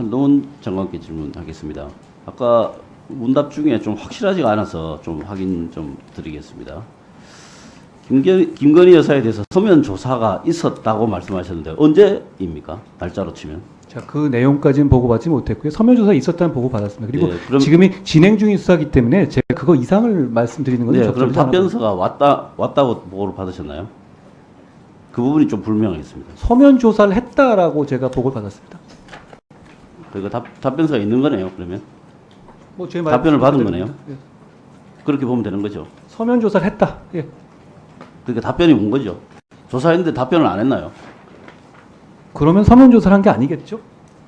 한동훈 장관께 질문하겠습니다. 아까 문답 중에 좀 확실하지가 않아서 좀 확인 좀 드리겠습니다. 김건, 김건희 여사에 대해서 서면 조사가 있었다고 말씀하셨는데 언제입니까? 날짜로 치면? 자, 그 내용까지는 보고받지 못했고요. 서면 조사 있었다는 보고 받았습니다. 그리고 네, 지금이 진행 중인 수사기 때문에 제가 그거 이상을 말씀드리는 건 네, 그럼. 답변서가 왔다 왔다고 보고를 받으셨나요? 그 부분이 좀 불명했습니다. 서면 조사를 했다라고 제가 보고를 받았습니다. 그러니까 답, 답변서가 있는 거네요. 그러면 뭐제 답변을 받은 거네요. 예. 그렇게 보면 되는 거죠. 서면 조사를 했다. 예. 그러니까 답변이 온 거죠. 조사했는데 답변을 안 했나요? 그러면 서면 조사를 한 게 아니겠죠?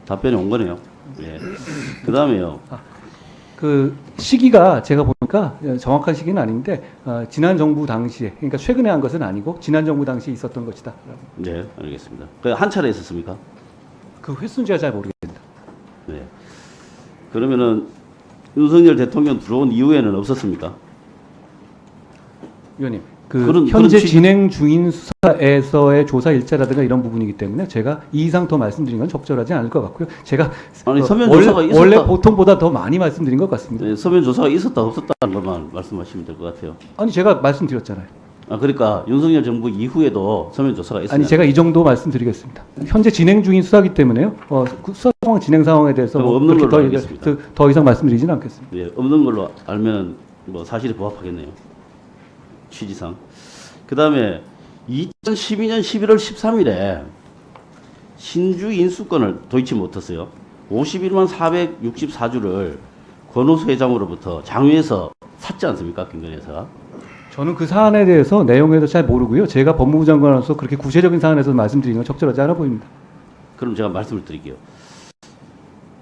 답변이 온 거네요. 예. 그 다음에요. 그 시기가 제가 보니까 예, 정확한 시기는 아닌데 어, 지난 정부 당시에 그러니까 최근에 한 것은 아니고 지난 정부 당시에 있었던 것이다. 네, 알겠습니다. 그 한 차례 있었습니까? 그 횟수는 제가 잘 모르겠습니다. 네. 그러면은 윤석열 대통령 들어온 이후에는 없었습니까? 위원님, 그 그런- 현재 그런 진행 중인 수사에서의 조사 일자라든가 이런 부분이기 때문에 제가 이 이상 더 말씀드린 건 적절하지 않을 것 같고요. 제가 아니, 어, 서면 원래, 조사가 있었다. 원래 보통보다 더 많이 말씀드린 것 같습니다. 네, 서면 조사가 있었다 없었다는 것만 말씀하시면 될 것 같아요. 아니 제가 말씀드렸잖아요. 아 그러니까 윤석열 정부 이후에도 서면 조사가 있었냐? 아니 제가 이 정도 말씀드리겠습니다. 현재 진행 중인 수사기 때문에요. 어, 그 수사 상황 진행 상황에 대해서 뭐 없는 그렇게 걸로 더, 알겠습니다. 더, 더 이상 말씀드리지는 않겠습니다. 예, 없는 걸로 알면 뭐 사실에 부합하겠네요. 취지상. 그 다음에 2012년 11월 13일에 신주 인수권을 도이치 못했어요. 51만 464주를 권오수 회장으로부터 장외에서 샀지 않습니까? 김건희 여사가. 저는 그 사안에 대해서 내용에 대해서 잘 모르고요. 제가 법무부 장관으로서 그렇게 구체적인 사안에서 말씀드리는 건 적절하지 않아 보입니다. 그럼 제가 말씀을 드릴게요.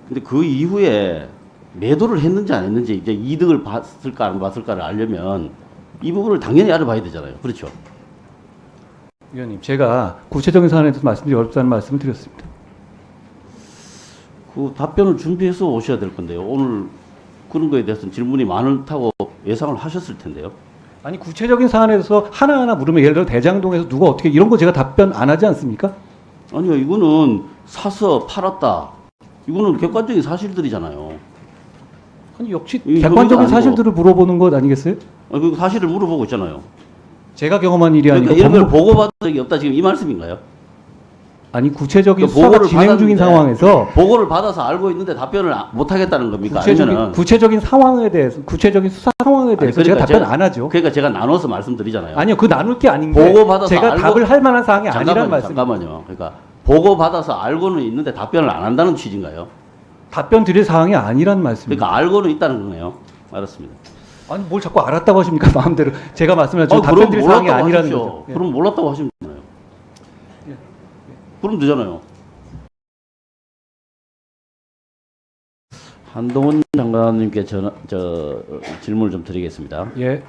근데 그 이후에 매도를 했는지 안 했는지 이제 이득을 봤을까 안 봤을까를 알려면 이 부분을 당연히 알아봐야 되잖아요. 그렇죠? 위원님, 제가 구체적인 사안에 대해서 말씀드리기 어렵다는 말씀을 드렸습니다. 그 답변을 준비해서 오셔야 될 건데요. 오늘 그런 거에 대해서는 질문이 많다고 예상을 하셨을 텐데요. 아니 구체적인 사안에 대해서 하나하나 물으면 예를 들어 대장동에서 누가 어떻게 이런 거 제가 답변 안 하지 않습니까? 아니요, 이거는 사서 팔았다. 이거는 객관적인 사실들이잖아요. 아니 역시 이거 객관적인 아니고. 사실들을 물어보는 것 아니겠어요? 아, 그 사실을 물어보고 있잖아요. 제가 경험한 일이 그러니까 아니고 이런 걸 보고받은 적이 없다 지금 이 말씀인가요? 아니 구체적인 그 수사가 보고를 진행 중인 받았는데 상황에서 보고를 받아서 알고 있는데 답변을 아- 못 하겠다는 겁니까? 구체적인 아니면은 구체적인 상황에 대해서 구체적인 수사 상황에 대해서 제가 그러니까 답변 안 하죠. 그러니까 제가 나눠서 말씀드리잖아요. 아니요, 그 나눌 게 아닌 게 보고받아서 제가 알고- 답을 할 만한 사항이 아니란 잠깐만요, 말씀. 잠깐만요. 그러니까 보고 받아서 알고는 있는데 답변을 안 한다는 취지인가요? 답변 드릴 사항이 아니란 말씀입니다. 그러니까 알고는 있다는 거네요. 알았습니다. 아니 뭘 자꾸 알았다고 하십니까 마음대로 제가 말씀하신 아, 답변 드릴 사항이 몰랐다고 아니라는 하십시오. 거죠. 예. 그럼 몰랐다고 하시면 되잖아요. 예. 그럼 되잖아요. 한동훈 장관님께 전화, 저 질문을 좀 드리겠습니다. 예.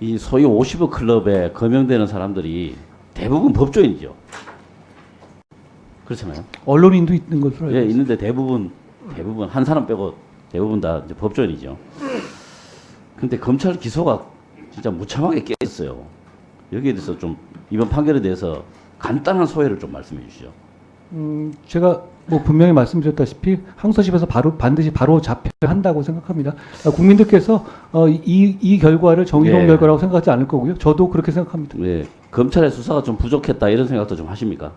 이 소위 50억 클럽에 거명되는 사람들이 대부분 법조인이죠. 그렇잖아요. 언론인도 있는 것으로 알고 예, 있습니다. 있는데 대부분 대부분 한 사람 빼고 대부분 다 이제 법조인이죠. 근데 검찰 기소가 진짜 무참하게 깨졌어요. 여기에 대해서 좀 이번 판결에 대해서 간단한 소회를 좀 말씀해 주시죠. 음, 제가 뭐 분명히 말씀드렸다시피 항소심에서 바로 반드시 바로 잡혀야 한다고 생각합니다. 아, 국민들께서 어, 이, 이 결과를 정의로운 예. 결과라고 생각하지 않을 거고요. 저도 그렇게 생각합니다. 네, 검찰의 수사가 좀 부족했다 이런 생각도 좀 하십니까?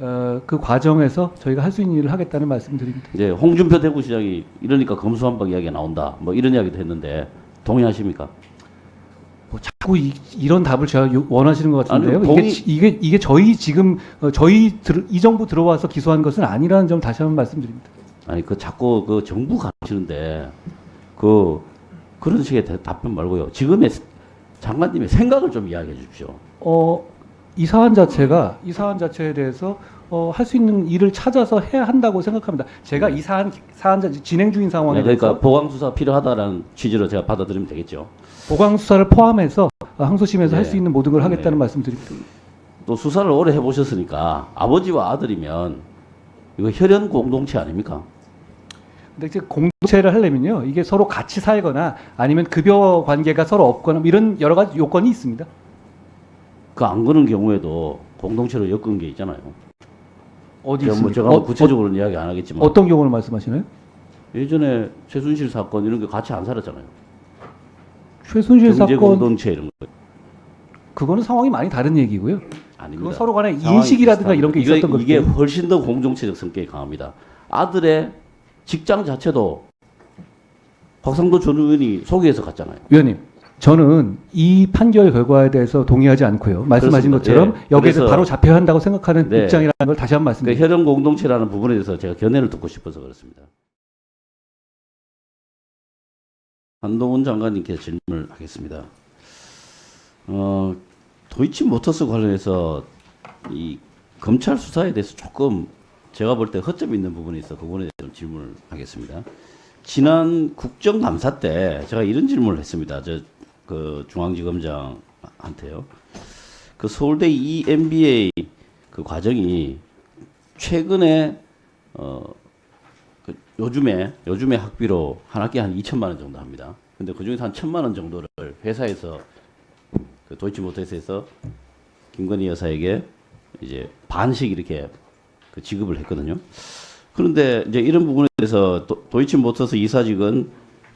어, 그 과정에서 저희가 할 수 있는 일을 하겠다는 말씀드립니다. 이제 홍준표 대구시장이 이러니까 검수한박 이야기가 나온다. 뭐 이런 이야기도 했는데 동의하십니까? 뭐 자꾸 이, 이런 답을 제가 요- 원하시는 것 같은데요. 아니요, 동의- 이게, 지- 이게 이게 저희 지금 어, 저희 들, 이 정부 들어와서 기소한 것은 아니라는 점 다시 한번 말씀드립니다. 아니 그 자꾸 그 정부 가시는데 그 그런 식의 대- 답변 말고요. 지금의 장관님의 생각을 좀 이야기해 주십시오. 어, 이 사안 자체가 이 사안 자체에 대해서 어, 할 수 있는 일을 찾아서 해야 한다고 생각합니다. 제가 이 사안 사안 자 진행 중인 상황에 네, 그러니까 대해서 보강 수사 필요하다라는 취지로 제가 받아들이면 되겠죠. 보강 수사를 포함해서 어, 항소심에서 네. 할수 있는 모든 걸 하겠다는 네. 말씀드립니다. 또 수사를 오래 해보셨으니까 아버지와 아들이면 이거 혈연 공동체 아닙니까? 근데 이제 공동체를 하려면요, 이게 서로 같이 살거나 아니면 급여 관계가 서로 없거나 뭐 이런 여러 가지 요건이 있습니다. 그 안 그런 경우에도 공동체로 엮은 게 있잖아요. 어디 제가 뭐 있습니까? 제가 어, 뭐 구체적으로는 이야기 안 하겠지만 어, 어떤 경우를 말씀하시나요? 예전에 최순실 사건 이런 게 같이 안 살았잖아요. 최순실 경제 사건 공동체 이런 거 그거는 상황이 많이 다른 얘기고요. 아닙니다. 그건 서로 간에 상황이 인식이라든가 비슷합니다. 이런 게 이게- 있었던 거죠. 이게 훨씬 더 공동체적 성격이 강합니다. 아들의 직장 자체도 박상도 전 의원이 소개해서 갔잖아요. 위원님, 저는 이 판결 결과에 대해서 동의하지 않고요. 말씀하신 그렇습니다. 것처럼 예. 여기에서 그래서- 바로 잡혀야 한다고 생각하는 네. 입장이라는 걸 다시 한번 그 말씀드립니다. 혈연 공동체라는 부분에 대해서 제가 견해를 듣고 싶어서 그렇습니다. 한동훈 장관님께 질문을 하겠습니다. 어, 도이치모터스 관련해서 이 검찰 수사에 대해서 조금 제가 볼 때 허점이 있는 부분이 있어 그 부분에 대해서 좀 질문을 하겠습니다. 지난 국정감사 때 제가 이런 질문을 했습니다. 저 그 중앙지검장한테요. 그 서울대 EMBA 그 과정이 최근에 어 그 요즘에 요즘에 학비로 한 학기에 한 2천만 원 정도 합니다. 근데 그 중에서 한 천만 원 정도를 회사에서 그 도이치모터스에서 김건희 여사에게 이제 반씩 이렇게 그 지급을 했거든요. 그런데 이제 이런 부분에 대해서 도, 도이치모터스 이사직은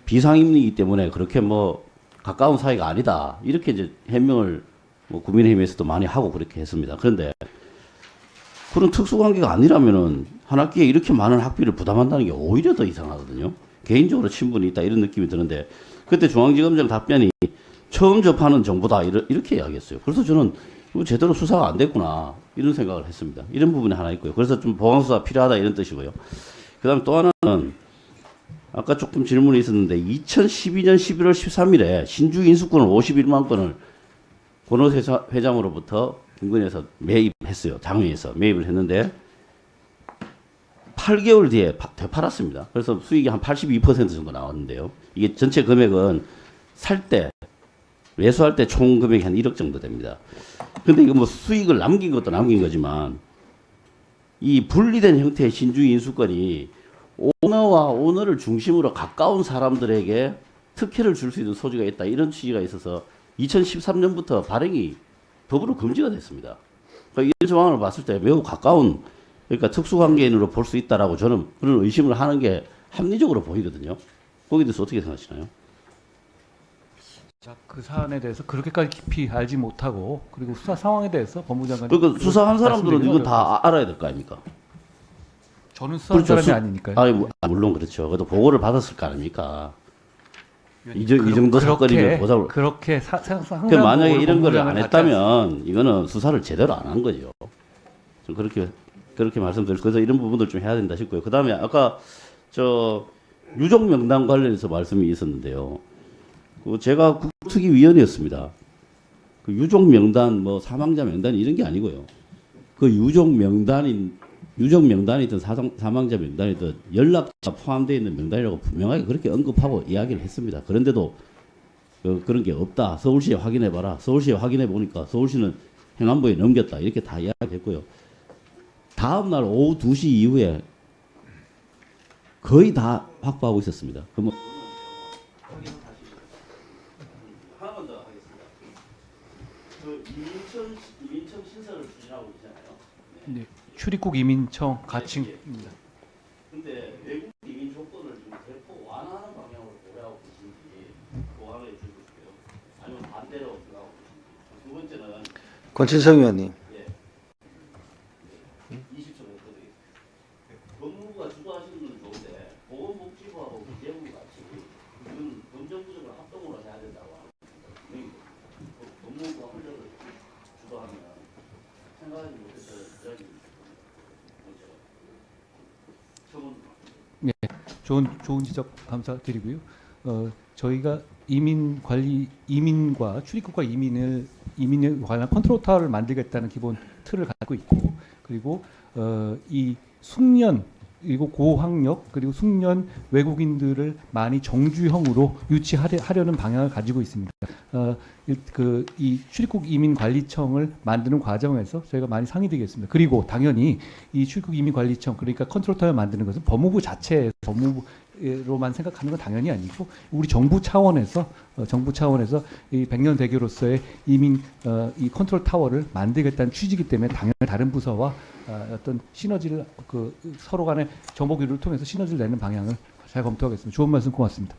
비상임이기 때문에 그렇게 뭐 가까운 사이가 아니다 이렇게 이제 해명을 뭐 국민의힘에서도 많이 하고 그렇게 했습니다. 그런데 그런 특수관계가 아니라면은 한 학기에 이렇게 많은 학비를 부담한다는 게 오히려 더 이상하거든요. 개인적으로 친분이 있다 이런 느낌이 드는데 그때 중앙지검장 답변이 처음 접하는 정보다 이렇게 이야기했어요. 그래서 저는 제대로 수사가 안 됐구나 이런 생각을 했습니다. 이런 부분이 하나 있고요. 그래서 좀 보강 수사 필요하다 이런 뜻이고요. 그다음 또 하나는 아까 조금 질문이 있었는데 2012년 11월 13일에 신주 인수권을 51만 건을 권호 회사- 회장으로부터 김건희에서 매입했어요. 장외에서 매입을 했는데 8개월 뒤에 파- 되팔았습니다. 그래서 수익이 한 82% 정도 나왔는데요. 이게 전체 금액은 살 때 매수할 때 총 금액이 한 1억 정도 됩니다. 근데 이거 뭐 수익을 남긴 것도 남긴 거지만 이 분리된 형태의 신주 인수권이 오너와 오너를 중심으로 가까운 사람들에게 특혜를 줄 수 있는 소지가 있다 이런 취지가 있어서 2013년부터 발행이 법으로 금지가 됐습니다. 그러니까 이런 조항을 봤을 때 매우 가까운 그러니까 특수관계인으로 볼 수 있다라고 저는 그런 의심을 하는 게 합리적으로 보이거든요. 거기에 대해서 어떻게 생각하시나요? 자, 그 사안에 대해서 그렇게까지 깊이 알지 못하고 그리고 수사 상황에 대해서 법무장관이 그러니까 수사한 사람들은 이거 다 알아야 될 거 아닙니까? 저는 수사한 그렇죠. 사람이 수- 아니니까요. 아니, 뭐, 아, 물론 그렇죠. 그래도 보고를 받았을 거 아닙니까? 이, 정- 이 정도 사건이면 보상을 그렇게 사, 사, 항상 그 만약에 이런 거를 안 했다면 이거는 수사를 제대로 안 한 거죠. 좀 그렇게 그렇게 말씀드릴 그래서 이런 부분들 좀 해야 된다 싶고요. 그 다음에 아까 저 유족 명단 관련해서 말씀이 있었는데요. 그 제가 국특위 위원이었습니다. 그 유족 명단 뭐 사망자 명단 이런 게 아니고요. 그 유족 명단인 유족 명단이든 사상, 사망자 명단이든 연락처 포함되어 있는 명단이라고 분명하게 그렇게 언급하고 이야기를 했습니다. 그런데도 그, 그런 게 없다. 서울시에 확인해 봐라. 서울시에 확인해 보니까 서울시는 행안부에 넘겼다. 이렇게 다 이야기했고요. 다음 날 오후 2시 이후에 거의 다 확보하고 있었습니다. 그러면 하나만 더 하겠습니다. 그 이민천 이민천 신설을 추진하고 있잖아요. 네, 출입국 이민청 가칭입니다. 근데 외국 이민 조건을 좀 대폭 완화하는 방향으로 고려하고 계신지 보완해 주고 싶고요. 아니면 반대로 생각하고 계신지. 두 번째는 권칠성 의원님. 예. 20초 정도 드리겠습니다. 법무부가 주도하시는 건 좋은데 보건복지부하고 기재부 같이 이건 검정부적을 합동으로 해야 된다고 합니다. 법무부가 혼자서 주도하면 생각하지 못해서 저기 뭐죠? 처분 네, 좋은 좋은 지적 감사드리고요. 어, 저희가 이민 관리 이민과 출입국과 이민을 이민에 관한 컨트롤 타워를 만들겠다는 기본 틀을 갖고 있고 그리고 어, 이 숙련 그리고 고학력 그리고 숙련 외국인들을 많이 정주형으로 유치하려는 방향을 가지고 있습니다. 어, 그 이 출입국 이민 관리청을 만드는 과정에서 저희가 많이 상의드리겠습니다. 그리고 당연히 이 출입국 이민 관리청 그러니까 컨트롤 타워를 만드는 것은 법무부 자체 법무부 로만 생각하는 건 당연히 아니고 우리 정부 차원에서 어, 정부 차원에서 이 백년 대교로서의 이민 어, 이 컨트롤 타워를 만들겠다는 취지이기 때문에 당연히 다른 부서와 아, 어떤 시너지를 그 서로 간의 정보 교류를 통해서 시너지를 내는 방향을 잘 검토하겠습니다. 좋은 말씀 고맙습니다.